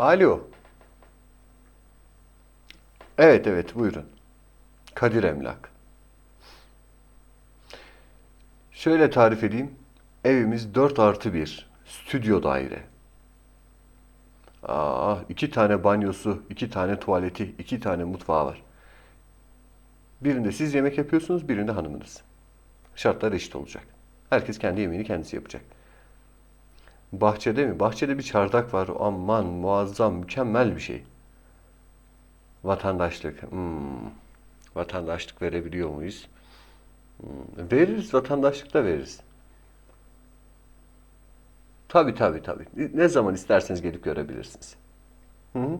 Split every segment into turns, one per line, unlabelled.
Alo. Evet evet buyurun. Kadir Emlak. Şöyle tarif edeyim. Evimiz 4 artı 1. Stüdyo daire. Aa, iki tane banyosu, iki tane tuvaleti, iki tane mutfağı var. Birinde siz yemek yapıyorsunuz, birinde hanımınız. Şartlar eşit olacak. Herkes kendi yemeğini kendisi yapacak. Bahçede mi? Bahçede bir çardak var. Aman muazzam, mükemmel bir şey. Vatandaşlık. Hmm. Vatandaşlık verebiliyor muyuz? Hmm. Veririz, vatandaşlık da veririz. Tabii tabii tabii. Ne zaman isterseniz gelip görebilirsiniz. Hı hı.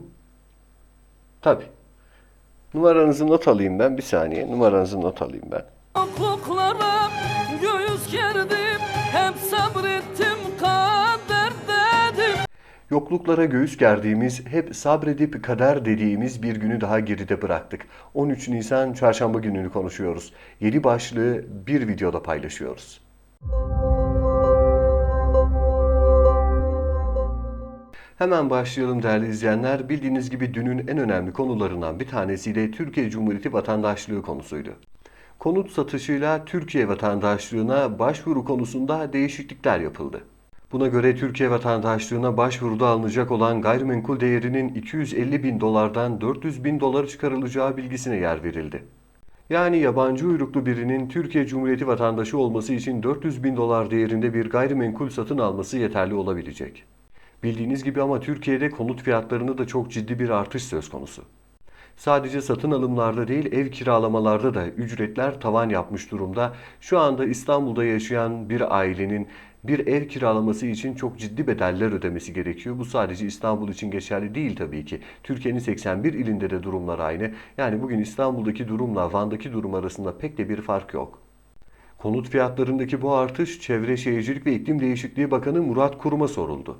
Tabii. Numaranızı not alayım ben. Bir saniye. Numaranızı not alayım ben.
Korkuklara göğüs
Yokluklara göğüs gerdiğimiz, hep sabredip kader dediğimiz bir günü daha geride bıraktık. 13 Nisan çarşamba gününü konuşuyoruz. Yedi başlığı bir videoda paylaşıyoruz. Hemen başlayalım değerli izleyenler. Bildiğiniz gibi dünün en önemli konularından bir tanesi de Türkiye Cumhuriyeti vatandaşlığı konusuydu. Konut satışıyla Türkiye vatandaşlığına başvuru konusunda değişiklikler yapıldı. Buna göre Türkiye vatandaşlığına başvuruda alınacak olan gayrimenkul değerinin 250 bin dolardan 400 bin dolara çıkarılacağı bilgisine yer verildi. Yani yabancı uyruklu birinin Türkiye Cumhuriyeti vatandaşı olması için 400 bin dolar değerinde bir gayrimenkul satın alması yeterli olabilecek. Bildiğiniz gibi ama Türkiye'de konut fiyatlarında da çok ciddi bir artış söz konusu. Sadece satın alımlarda değil ev kiralamalarda da ücretler tavan yapmış durumda. Şu anda İstanbul'da yaşayan bir ailenin bir ev kiralaması için çok ciddi bedeller ödemesi gerekiyor. Bu sadece İstanbul için geçerli değil tabii ki. Türkiye'nin 81 ilinde de durumlar aynı. Yani bugün İstanbul'daki durumla Van'daki durum arasında pek de bir fark yok. Konut fiyatlarındaki bu artış Çevre Şehircilik ve İklim Değişikliği Bakanı Murat Kurum'a soruldu.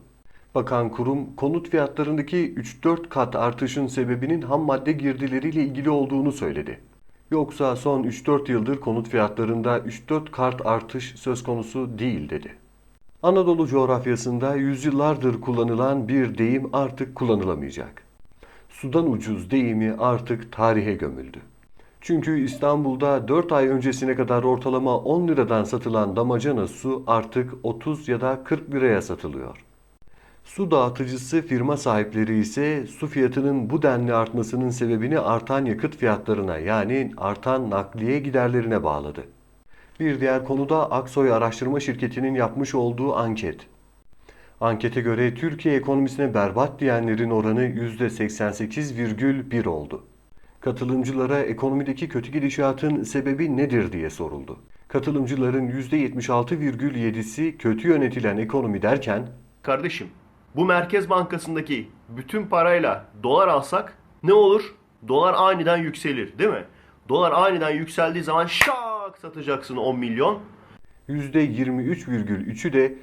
Bakan kurum konut fiyatlarındaki 3-4 kat artışın sebebinin ham madde girdileriyle ilgili olduğunu söyledi. Yoksa son 3-4 yıldır konut fiyatlarında 3-4 kat artış söz konusu değil dedi. Anadolu coğrafyasında yüzyıllardır kullanılan bir deyim artık kullanılamayacak. Sudan ucuz deyimi artık tarihe gömüldü. Çünkü İstanbul'da 4 ay öncesine kadar ortalama 10 liradan satılan damacana su artık 30 ya da 40 liraya satılıyor. Su dağıtıcısı firma sahipleri ise su fiyatının bu denli artmasının sebebini artan yakıt fiyatlarına yani artan nakliye giderlerine bağladı. Bir diğer konuda Aksoy Araştırma Şirketi'nin yapmış olduğu anket. Ankete göre Türkiye ekonomisine berbat diyenlerin oranı %88,1 oldu. Katılımcılara ekonomideki kötü gidişatın sebebi nedir diye soruldu. Katılımcıların %76,7'si kötü yönetilen ekonomi derken
Kardeşim, bu Merkez Bankası'ndaki bütün parayla dolar alsak ne olur? Dolar aniden yükselir, değil mi? Dolar aniden yükseldiği zaman şak satacaksın 10 milyon.
%23,3'ü de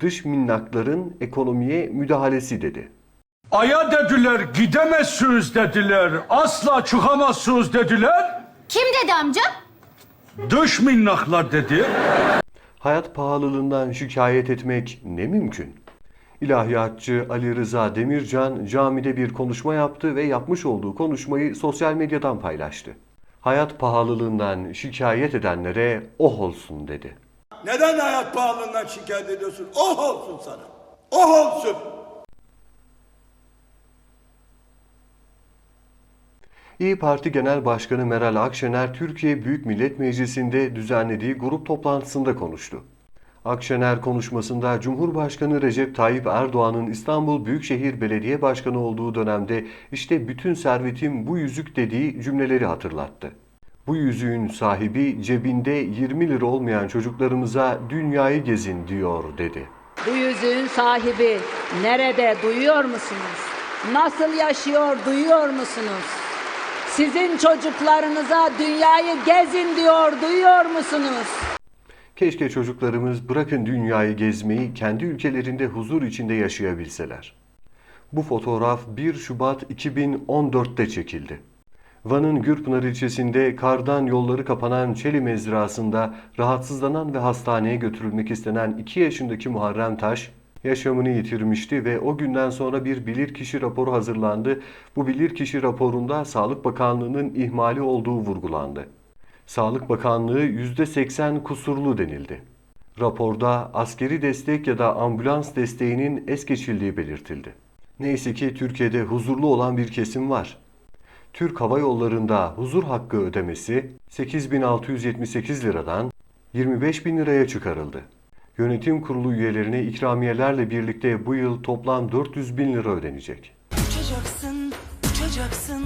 dış minnakların ekonomiye müdahalesi dedi.
Aya dediler gidemezsiniz dediler. Asla çıkamazsınız dediler.
Kim dedi amca?
Dış minnaklar dedi.
Hayat pahalılığından şikayet etmek ne mümkün? İlahiyatçı Ali Rıza Demircan camide bir konuşma yaptı ve yapmış olduğu konuşmayı sosyal medyadan paylaştı. Hayat pahalılığından şikayet edenlere oh olsun dedi.
Neden hayat pahalılığından şikayet ediyorsun? Oh olsun sana. Oh olsun.
İyi Parti Genel Başkanı Meral Akşener Türkiye Büyük Millet Meclisi'nde düzenlediği grup toplantısında konuştu. Akşener konuşmasında Cumhurbaşkanı Recep Tayyip Erdoğan'ın İstanbul Büyükşehir Belediye Başkanı olduğu dönemde işte bütün servetim bu yüzük dediği cümleleri hatırlattı. Bu yüzüğün sahibi cebinde 20 lira olmayan çocuklarımıza dünyayı gezin diyor dedi.
Bu yüzüğün sahibi nerede duyuyor musunuz? Nasıl yaşıyor duyuyor musunuz? Sizin çocuklarınıza dünyayı gezin diyor duyuyor musunuz?
Keşke çocuklarımız bırakın dünyayı gezmeyi kendi ülkelerinde huzur içinde yaşayabilseler. Bu fotoğraf 1 Şubat 2014'te çekildi. Van'ın Gürpınar ilçesinde kardan yolları kapanan Çeli mezrasında rahatsızlanan ve hastaneye götürülmek istenen 2 yaşındaki Muharrem Taş, yaşamını yitirmişti ve o günden sonra bir bilirkişi raporu hazırlandı. Bu bilirkişi raporunda Sağlık Bakanlığı'nın ihmali olduğu vurgulandı. Sağlık Bakanlığı %80 kusurlu denildi. Raporda askeri destek ya da ambulans desteğinin es geçildiği belirtildi. Neyse ki Türkiye'de huzurlu olan bir kesim var. Türk Hava Yolları'nda huzur hakkı ödemesi 8678 liradan 25 bin liraya çıkarıldı. Yönetim kurulu üyelerine ikramiyelerle birlikte bu yıl toplam 400 bin lira ödenecek.
Uçacaksın, uçacaksın.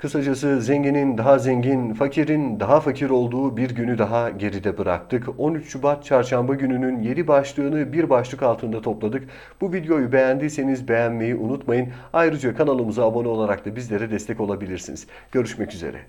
Kısacası zenginin daha zengin, fakirin daha fakir olduğu bir günü daha geride bıraktık. 13 Şubat çarşamba gününün yeni başlığını bir başlık altında topladık. Bu videoyu beğendiyseniz beğenmeyi unutmayın. Ayrıca kanalımıza abone olarak da bizlere destek olabilirsiniz. Görüşmek üzere.